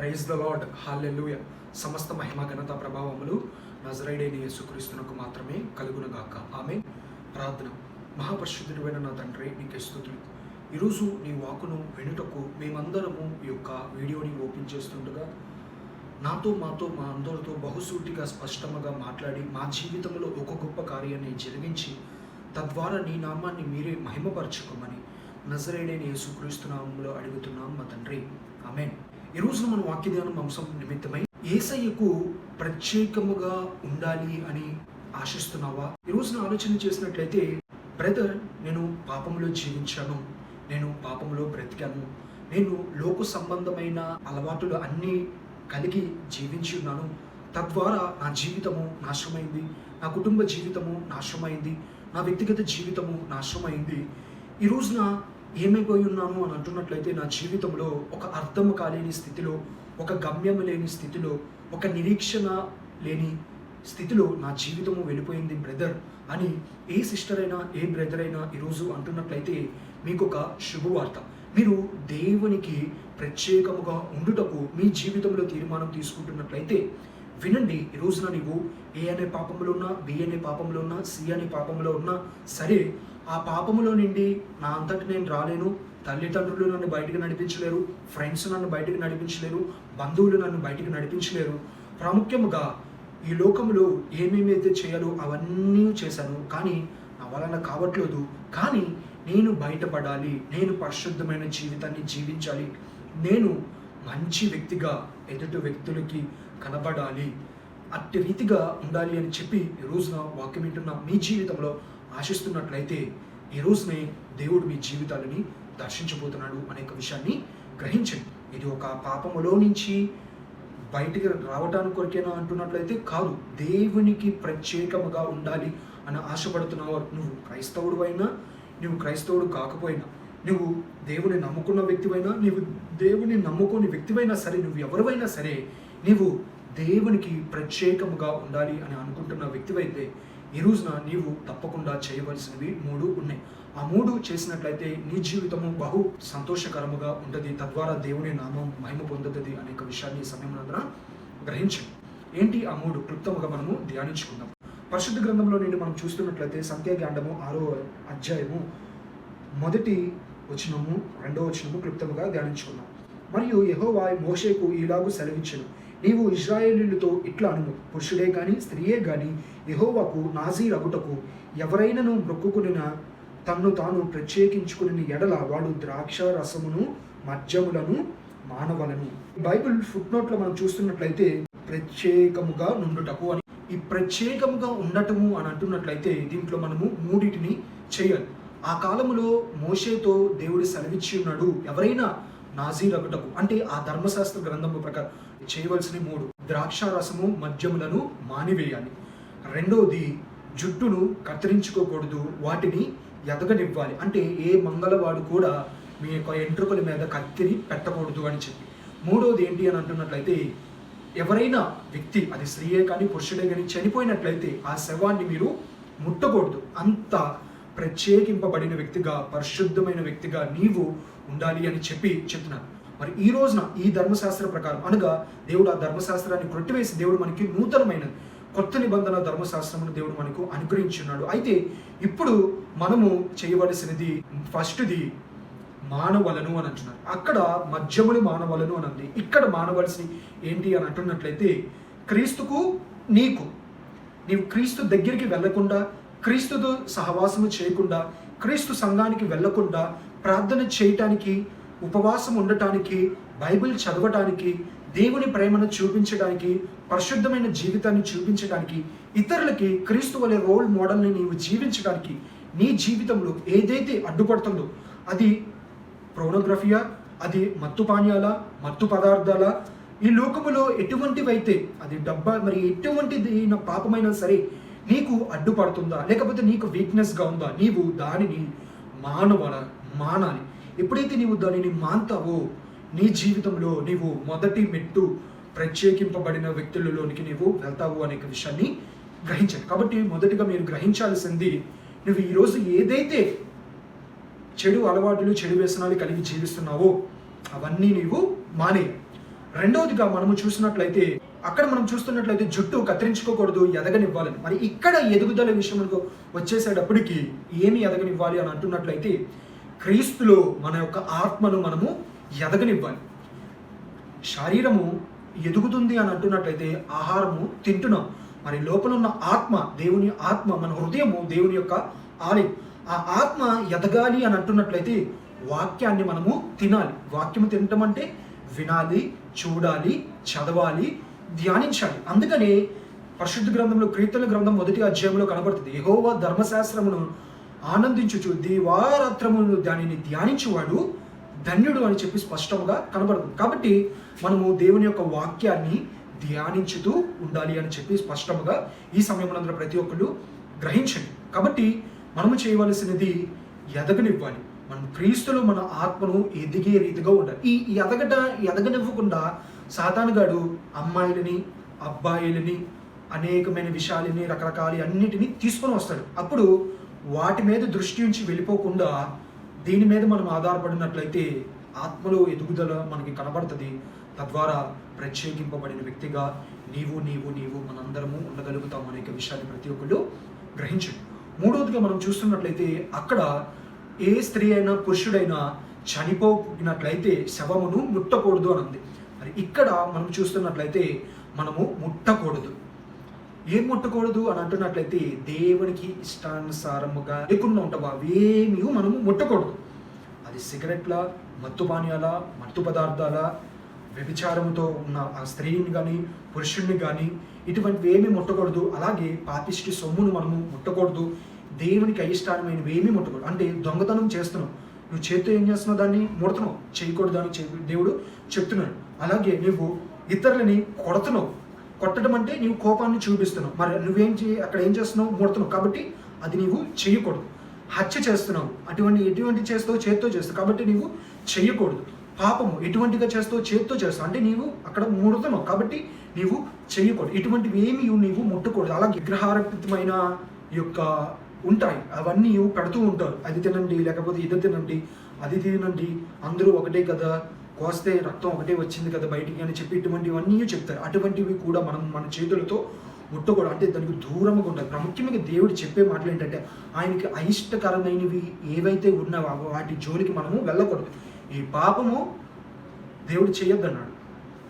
Praise the lord hallelujah సమస్త మహిమ ఘనత ప్రభావములు నజరైడైన యేసుక్రీస్తునకు మాత్రమే కలుగునగాక. ఆమె ప్రార్థన. మహాపరిశుద్ధుడైన నా తండ్రి నీకు స్థుతులు ఈరోజు నీ వాకును వెనుటకు మేమందరము ఈ యొక్క వీడియోని ఓపెన్ చేస్తుండగా నాతో మాతో మా అందరితో బహుసూటిగా స్పష్టంగా మాట్లాడి మా జీవితంలో ఒక గొప్ప కార్యాన్ని జరిగించి తద్వారా నీ నామాన్ని మీరే మహిమపరచుకోమని నజరేడైన యేసుక్రీస్తు నామంలో అడుగుతున్నాం మా తండ్రి. ఆమెన్. ఈ రోజున మన వాక్య అంశం నిమిత్తమై ఏసయ్యకు ప్రత్యేకముగా ఉండాలి అని ఆశిస్తున్నావా? ఈ రోజున ఆలోచన చేసినట్లయితే బ్రదర్ నేను పాపంలో జీవించాను. నేను పాపంలో బ్రతికాను. నేను లోక సంబంధమైన అలవాటులు అన్నీ కలిగి జీవించి ఉన్నాను. తద్వారా నా జీవితము నాశనమైంది. నా కుటుంబ జీవితము నాశనమైంది. నా వ్యక్తిగత జీవితము నాశనమైంది. ఈ రోజున ఏమైపోయి ఉన్నాను అని అంటున్నట్లయితే నా జీవితంలో ఒక అర్థం కాలేని స్థితిలో ఒక గమ్యం లేని స్థితిలో ఒక నిరీక్షణ లేని స్థితిలో నా జీవితము వెళ్ళిపోయింది బ్రదర్ అని ఏ సిస్టర్ అయినా ఏ బ్రదర్ అయినా ఈరోజు అంటున్నట్లయితే మీకు ఒక శుభవార్త. మీరు దేవునికి ప్రత్యేకముగా ఉండుటకు మీ జీవితంలో తీర్మానం తీసుకుంటున్నట్లయితే వినండి ఈ రోజున నీవు ఏ అనే పాపంలో ఉన్నా బి అనే పాపంలో ఉన్నా సి అనే పాపంలో ఉన్నా సరే ఆ పాపములో నుండి నా అంతటి నేను రాలేను. తల్లిదండ్రులు నన్ను బయటికి నడిపించలేరు. ఫ్రెండ్స్ నన్ను బయటికి నడిపించలేరు. బంధువులు నన్ను బయటికి నడిపించలేరు. ప్రాముఖ్యముగా ఈ లోకంలో ఏమేమైతే చేయాలో అవన్నీ చేశాను. కానీ నా వలన కావట్లేదు. కానీ నేను బయటపడాలి. నేను పరిశుద్ధమైన జీవితాన్ని జీవించాలి. నేను మంచి వ్యక్తిగా ఎదుటి వ్యక్తులకి కనబడాలి. అట్టి రీతిగా ఉండాలి అని చెప్పి ఈరోజున రోజున వాక్యం వింటున్న మీ జీవితంలో ఆశిస్తున్నట్లయితే ఈ రోజునే దేవుడు మీ జీవితాలని దర్శించబోతున్నాడు అనే ఒక విషయాన్ని గ్రహించండి. ఇది ఒక పాపములో నుంచి బయటికి రావడానికి కొరికేనా అంటున్నట్లయితే కాదు. దేవునికి ప్రత్యేకముగా ఉండాలి అని ఆశపడుతున్నావు నువ్వు క్రైస్తవుడు అయినా నువ్వు క్రైస్తవుడు కాకపోయినా నువ్వు దేవుని నమ్ముకున్న వ్యక్తివైనా నీవు దేవుని నమ్ముకుని వ్యక్తివైనా సరే నువ్వు ఎవరివైనా సరే నీవు దేవునికి ప్రత్యేకముగా ఉండాలి అని అనుకుంటున్న వ్యక్తివైతే ఈ రోజున నీవు తప్పకుండా చేయవలసినవి మూడు ఉన్నాయి. ఆ మూడు చేసినట్లయితే నీ జీవితము బహు సంతోషకరముగా ఉంటుంది. తద్వారా దేవుని నామం మహిమ పొందుతుంది అనే విషయాన్ని ఈ సమయంలో గ్రహించండి ఏంటి ఆ మూడు? క్లుప్తముగా మనము ధ్యానించుకుందాం. పరిశుద్ధ గ్రంథంలో నేను మనం చూస్తున్నట్లయితే సంఖ్యాకాండము ఆరో అధ్యాయము మొదటి వచనము రెండో వచనము క్లుప్తముగా ధ్యానించుకుందాం. మరియు యెహోవా మోషేకు ఇలాగూ సెలవించను నీవు ఇజ్రాయేలీలతో ఇట్లా అను పురుషుడే కానీ స్త్రీయే కానీ యెహోవాకు నాజీరగుటకు ఎవరైనను మొక్కుకునిన తన్ను తాను ప్రత్యేకించుకుని ఎడల వాడు ద్రాక్ష రసమును మద్యములను మానవలను. బైబిల్ ఫుట్ నోట్లో మనం చూస్తున్నట్లయితే ప్రత్యేకముగా నుండుటకు అని. ఈ ప్రత్యేకముగా ఉండటము అని అంటున్నట్లయితే దీంట్లో మనము మూడిటిని చేయాలి. ఆ కాలములో మోషేతో దేవుడు సెలవిచ్చి ఉన్నాడు ఎవరైనా నాజీర్ అగుటకు అంటే ఆ ధర్మశాస్త్ర గ్రంథము ప్రకారం చేయవలసిన మూడు. ద్రాక్ష రసము మద్యములను మానివేయాలి. రెండవది జుట్టును కత్తిరించుకోకూడదు. వాటిని ఎదగనివ్వాలి. అంటే ఏ మంగళవాడు కూడా మీ యొక్క ఎంట్రుకల మీద కత్తిరి పెట్టకూడదు అని చెప్పి. మూడవది ఏంటి అని అంటున్నట్లయితే ఎవరైనా వ్యక్తి అది స్త్రీయే కానీ పురుషుడే కానీ చనిపోయినట్లయితే ఆ శవాన్ని మీరు ముట్టకూడదు. అంత ప్రత్యేకింపబడిన వ్యక్తిగా పరిశుద్ధమైన వ్యక్తిగా నీవు ఉండాలి అని చెప్పి చెప్తున్నాను. మరి ఈ రోజున ఈ ధర్మశాస్త్ర ప్రకారం అనగా దేవుడు ఆ ధర్మశాస్త్రాన్ని కొట్టివేసి దేవుడు మనకి నూతనమైనది కొత్త నిబంధన ధర్మశాస్త్రమును దేవుడు మనకు అనుగ్రహించున్నాడు. అయితే ఇప్పుడు మనము చేయవలసినది ఫస్ట్ది మానవలను అని అంటున్నారు. అక్కడ మధ్యములు మానవలను అని అంది. ఇక్కడ మానవలసి ఏంటి అని అంటున్నట్లయితే క్రీస్తుకు నీకు. నీవు క్రీస్తు దగ్గరికి వెళ్ళకుండా క్రీస్తుతో సహవాసము చేయకుండా క్రీస్తు సంఘానికి వెళ్ళకుండా ప్రార్థన చేయటానికి ఉపవాసం ఉండటానికి బైబిల్ చదవటానికి దేవుని ప్రేమను చూపించడానికి పరిశుద్ధమైన జీవితాన్ని చూపించడానికి ఇతరులకి క్రీస్తు వలె రోల్ మోడల్ని నీవు జీవించడానికి నీ జీవితంలో ఏదైతే అడ్డుపడుతుందో అది ప్రోనోగ్రఫియా అది మత్తు పానీయాల మత్తు పదార్థాల ఈ లోకములో ఎటువంటివైతే అది డబ్బా మరి ఎటువంటిది పాపమైనా సరే నీకు అడ్డుపడుతుందా? లేకపోతే నీకు వీక్నెస్గా ఉందా? నీవు దానిని మానవాల మానాలి. ఎప్పుడైతే నీవు దానిని మాన్తావో నీ జీవితంలో నీవు మొదటి మెట్టు ప్రత్యేకింపబడిన వ్యక్తులలోనికి నీవు వెళ్తావు అనే విషయాన్ని గ్రహించాలి. కాబట్టి మొదటిగా మీరు గ్రహించాల్సింది నువ్వు ఈరోజు ఏదైతే చెడు అలవాటులు చెడు వ్యసనాలు కలిగి జీవిస్తున్నావో అవన్నీ నీవు మానే రెండవదిగా మనము చూసినట్లయితే అక్కడ మనం చూస్తున్నట్లయితే జుట్టు కత్తిరించుకోకూడదు ఎదగనివ్వాలని. మరి ఇక్కడ ఎదుగుదల విషయంలో వచ్చేసేటప్పటికి ఏమి ఎదగనివ్వాలి అని అంటున్నట్లయితే క్రీస్తులో మన యొక్క ఆత్మను మనము ఎదగనివ్వాలి. శరీరము ఎదుగుతుంది అని అంటున్నట్లయితే ఆహారము తింటున్నాం. మరి లోపల ఉన్న ఆత్మ దేవుని ఆత్మ మన హృదయము దేవుని యొక్క ఆలయం. ఆ ఆత్మ ఎదగాలి అని అంటున్నట్లయితే వాక్యాన్ని మనము తినాలి. వాక్యము తినటం అంటే వినాలి చూడాలి చదవాలి ధ్యానించాలి. అందుకనే పరిశుద్ధ గ్రంథంలో కీర్తన గ్రంథం మొదటి అధ్యాయంలో కనబడుతుంది. యహోవా ధర్మశాస్త్రమును ఆనందించుచు దీవారాత్రమును దానిని ధ్యానించువాడు ధన్యుడు అని చెప్పి స్పష్టంగా కనబడుతుంది. కాబట్టి మనము దేవుని యొక్క వాక్యాన్ని ధ్యానించుతూ ఉండాలి అని చెప్పి స్పష్టంగా ఈ సమయంలో ప్రతి ఒక్కరు గ్రహించండి. కాబట్టి మనము చేయవలసినది ఎదగనివ్వాలి. మనం క్రీస్తులో మన ఆత్మను ఎదిగే రీతిగా ఉండాలి. ఈ ఎదగట ఎదగనివ్వకుండా సాతానుగాడు అమ్మాయిలని అబ్బాయిలని అనేకమైన విషయాలని రకరకాల అన్నిటినీ తీసుకొని వస్తాడు. అప్పుడు వాటి మీద దృష్టి నుంచి వెళ్ళిపోకుండా దీని మీద మనం ఆధారపడినట్లయితే ఆత్మలో ఎదుగుదల మనకి కనబడుతుంది. తద్వారా ప్రత్యేకింపబడిన వ్యక్తిగా నీవు నీవు నీవు మనందరము ఉండగలుగుతాం అనేక విషయాన్ని ప్రతి ఒక్కళ్ళు గ్రహించండి. మూడవదిగా మనం చూస్తున్నట్లయితే అక్కడ ఏ స్త్రీ అయినా పురుషుడైనా చనిపోయినట్లయితే శవమును ముట్టకూడదు అని ఉంది మరి ఇక్కడ మనం చూస్తున్నట్లయితే మనము ముట్టకూడదు. ఏం ముట్టకూడదు అని అంటున్నట్లయితే దేవునికి ఇష్టానుసారముగా లేకుండా ఉంటావా? అవేమీ మనము ముట్టకూడదు. అది సిగరెట్ల మత్తు పానీయాల మత్తు పదార్థాల వ్యభిచారంతో ఉన్న ఆ స్త్రీని కానీ పురుషుణ్ణి కానీ ఇటువంటివి ఏమీ ముట్టకూడదు. అలాగే పాపిష్టి సొమ్మును మనము ముట్టకూడదు. దేవునికి అయిష్టానమైనవి ఏమీ ముట్టకూడదు. అంటే దొంగతనం చేస్తున్నాం. నువ్వు చేతితో ఏం చేస్తున్నావు దాన్ని? ముడుతున్నావు చేయకూడదు అని చెప్పి దేవుడు చెప్తున్నాడు. అలాగే నువ్వు ఇతరులని కొడుతున్నావు. కొట్టడం అంటే నీవు కోపాన్ని చూపిస్తున్నావు. మరి నువ్వేం చే అక్కడ ఏం చేస్తున్నావు? ముడుతున్నావు కాబట్టి అది నీవు చేయకూడదు. హత్య చేస్తున్నావు. అటువంటి ఎటువంటి చేస్తావు చేత్తో చేస్తావు. కాబట్టి నీవు చేయకూడదు. పాపము ఎటువంటిగా చేస్తావు చేత్తో చేస్తావు. అంటే నీవు అక్కడ ముడుతున్నావు కాబట్టి నీవు చేయకూడదు. ఇటువంటివి ఏమి నీవు ముట్టకూడదు. అలాగే విగ్రహారపితమైన యొక్క ఉంటాయి. అవన్నీ పెడుతూ ఉంటారు. అది తినండి లేకపోతే ఇది తినండి అది తినండి అందరూ ఒకటే కదా కోస్తే రక్తం ఒకటే వచ్చింది కదా బయటికి అని చెప్పి ఇటువంటివన్నీ చెప్తారు. అటువంటివి కూడా మనం మన చేతులతో ముట్టకూడదు అంటే దానికి దూరంగా ఉంటుంది ప్రాముఖ్యంగా దేవుడు చెప్పే మాటలు ఏంటంటే ఆయనకి అయిష్టకరమైనవి ఏవైతే ఉన్నావో వాటి జోలికి మనము వెళ్ళకూడదు. ఈ పాపము దేవుడు చేయొద్దన్నాడు.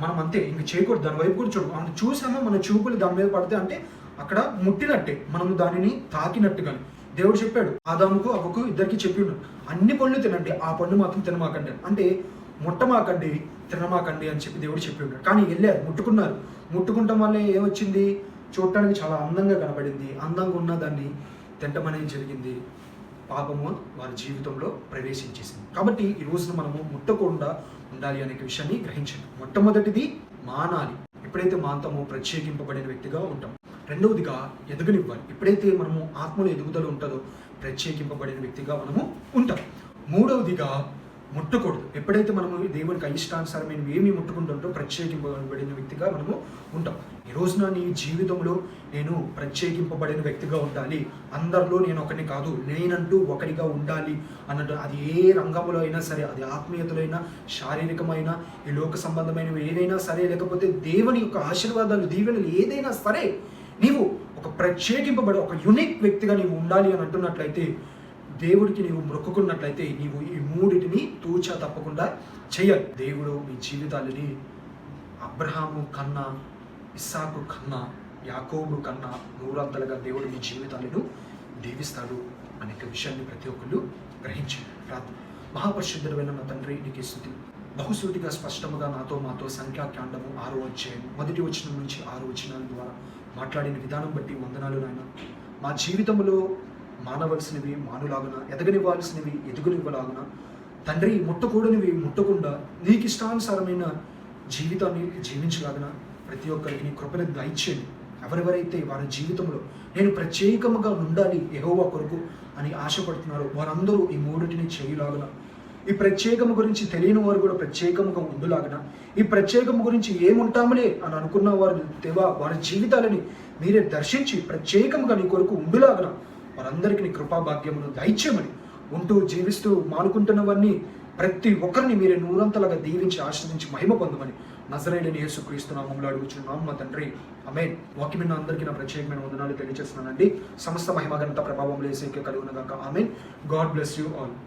మనం అంతే ఇంక చేయకూడదు. దాని వైపు కూడా చూడు. మనం చూసామో? మన చూపులు దాని మీద పడితే అంటే అక్కడ ముట్టినట్టే మనము దానిని తాకినట్టుగా దేవుడు చెప్పాడు ఆదాముకు అవ్వకు ఇద్దరికి చెప్పిండు అన్ని పండ్లు తినండి ఆ పండు మాత్రం తినమాకండి అంటే ముట్టమాకండి తినమాకండి అని చెప్పి దేవుడు చెప్పి ఉన్నాడు కానీ వెళ్ళారు ముట్టుకున్నారు. ముట్టుకుంటాం వల్ల ఏమొచ్చింది? చూడటానికి చాలా అందంగా కనబడింది. అందంగా ఉన్న దాన్ని తింటం అనేది జరిగింది. పాపము వారి జీవితంలో ప్రవేశించేసింది. కాబట్టి ఈ రోజున మనము ముట్టకుండా ఉండాలి అనే విషయాన్ని గ్రహించండి. మొట్టమొదటిది మానాలి. ఎప్పుడైతే మాంతము ప్రత్యేకింపబడిన వ్యక్తిగా ఉంటాం. రెండవదిగా ఎదగనివ్వాలి. ఎప్పుడైతే మనము ఆత్మలో ఎదుగుదల ఉంటుందో ప్రత్యేకింపబడిన వ్యక్తిగా మనము ఉంటాం. మూడవదిగా ముట్టకూడదు. ఎప్పుడైతే మనము దేవునికి అయిష్టానుసారమైన ఏమి ముట్టుకుంటుంటో ప్రత్యేకింపబడిన వ్యక్తిగా మనము ఉంటాం. ఈ రోజున నీ జీవితంలో నేను ప్రత్యేకింపబడిన వ్యక్తిగా ఉండాలి. అందరిలో నేను ఒకరిని కాదు నేనంటూ ఒకరిగా ఉండాలి అన్నట్టు అది ఏ రంగంలో అయినా సరే అది ఆత్మీయతలైన శారీరకమైన ఈ లోక సంబంధమైనవి ఏదైనా సరే లేకపోతే దేవుని యొక్క ఆశీర్వాదాలు దీవెనలు ఏదైనా సరే నీవు ఒక ప్రత్యేకింపబడి ఒక యునిక్ వ్యక్తిగా నీవు ఉండాలి అని అంటున్నట్లయితే దేవుడికి నీవు మొక్కుకున్నట్లయితే నీవు ఈ మూడిటిని తూచా తప్పకుండా చేయాలి దేవుడు మీ జీవితాలని అబ్రహాము కన్నా ఇస్సాకు కన్నా యాకోబు కన్నా నూరంతలుగా దేవుడు మీ జీవితాలను దీవిస్తాడు అనే విషయాన్ని ప్రతి ఒక్కళ్ళు గ్రహించండి ప్రార్థన మహాపరిశుద్ధుడైన నా తండ్రి నీకు స్థుతి. బహుసూటిగా స్పష్టముగా నాతో మాతో సంఖ్యాకాండము ఆరో అధ్యాయం మొదటి వచనం నుంచి ఆరు వచనాల ద్వారా మాట్లాడిన విధానం బట్టి వందనాలు నాయన. మా జీవితంలో మానవలసినవి మానులాగున ఎదగనివ్వాల్సినవి ఎదుగునివ్వలాగున. తండ్రి ముట్టకూడనివి ముట్టకుండా నీకు ఇష్టానుసారమైన జీవితాన్ని జీవించలాగిన ప్రతి ఒక్కరికి నీ కృపను దయచేయండి. ఎవరెవరైతే వారి జీవితంలో నేను ప్రత్యేకముగా ఉండాలి ఎహోవా కొరకు అని ఆశపడుతున్నారో వారందరూ ఈ మూడింటిని చేయలాగున ఈ ప్రత్యేకము గురించి తెలియని వారు కూడా ప్రత్యేకముగా ఉండులాగన ఈ ప్రత్యేకము గురించి ఏముంటాములే అని అనుకున్న వారు దేవా వారి జీవితాలని మీరే దర్శించి ప్రత్యేకముగా నీ కొరకు ఉండులాగన. వారందరికీ నీ కృపాభాగ్యమును దయచేయమని ఉంటూ జీవిస్తూ మానుకుంటున్నవన్నీ ప్రతి ఒక్కరిని మీరే నూరంతలుగా దీవించి ఆశ్రదించి మహిమ పొందమని నజరైడని యేసుక్రీస్తు నామంలో అడుగుచున్నాం. మా తండ్రి అమేన్ వాక్యం అందరికీ నా ప్రత్యేకమైన వందనాలు తెలియజేస్తున్నానండి. సమస్త మహిమ ఘనత ప్రభావం లేసేకే కలుగునగాక. Amen. God bless you all.